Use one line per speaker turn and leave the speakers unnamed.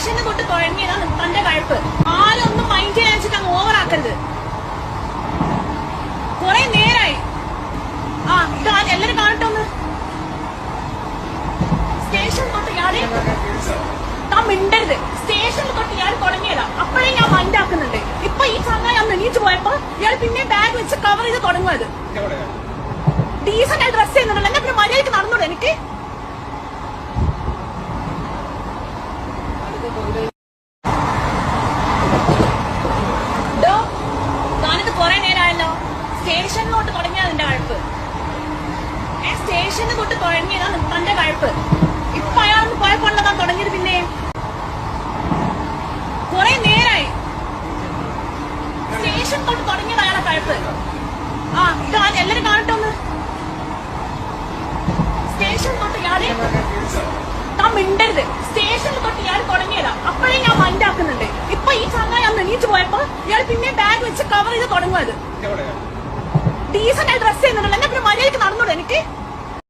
സ്റ്റേഷനിൽ തൊട്ട് കുഴങ്ങിയതാണ് തന്റെ കഴപ്പ്. ആരും ഒന്നും മൈൻഡ് ചെയ്യാൻ വെച്ചിട്ട് അങ്ങ് ഓവറാക്കരുത് കൊറേ നേരായി. ആ ഇത് എല്ലാരും കാണട്ടെ ഒന്ന്. സ്റ്റേഷൻ തൊട്ട് ഇയാളെ താൻ മിണ്ടരുത്. സ്റ്റേഷനിൽ തൊട്ട് ഇയാൾ തുടങ്ങിയതാ. അപ്പോഴേ ഞാൻ മൈൻഡാക്കുന്നുണ്ട് ഇപ്പൊ ഈ സമയം അന്ന് എണീറ്റ് പോയപ്പോ ഇയാൾ പിന്നെ ബാഗ് വെച്ച് കവർ ചെയ്ത് തുടങ്ങുന്നത് ഡീസന്റ് ഡ്രസ് ചെയ്യുന്നുണ്ടല്ലോ. എന്നെ പിന്നെ മര്യാദയ്ക്ക് നടന്നോളൂ എനിക്ക്. സ്റ്റേഷനിലോട്ട് തുടങ്ങിയ നിന്റെ കഴപ്പ് ഏ സ്റ്റേഷനിൽ തൊട്ട് തുടങ്ങിയതാ തന്റെ കഴപ്പ് ഇപ്പൊ അയാളൊന്ന് പോയപ്പോഴുള്ളതാ തുടങ്ങിയത് പിന്നെ. കുറെ നേരായി. സ്റ്റേഷൻ തൊട്ട് തുടങ്ങിയത് അയാളെ കഴപ്പ് ആ ഇത് എല്ലാരും കാണട്ടെ ഒന്ന്. സ്റ്റേഷൻ തൊട്ട് ഇയാളെ താൻ മിണ്ടരുത്. സ്റ്റേഷനിൽ തൊട്ട് ഇയാൾ തുടങ്ങിയതാ. അപ്പോഴേ ഞാൻ മൈൻഡാക്കുന്നുണ്ട് ഇപ്പൊ ഈ ചങ്ങായി അന്ന് എണീറ്റ് പോയപ്പോ ഇയാൾ പിന്നെ ബാഗ് വെച്ച് കവർ ചെയ്ത് തുടങ്ങുന്നത് ഡീസന്റ് ഡ്രസ് ചെയ്യുന്നുണ്ടല്ലോ.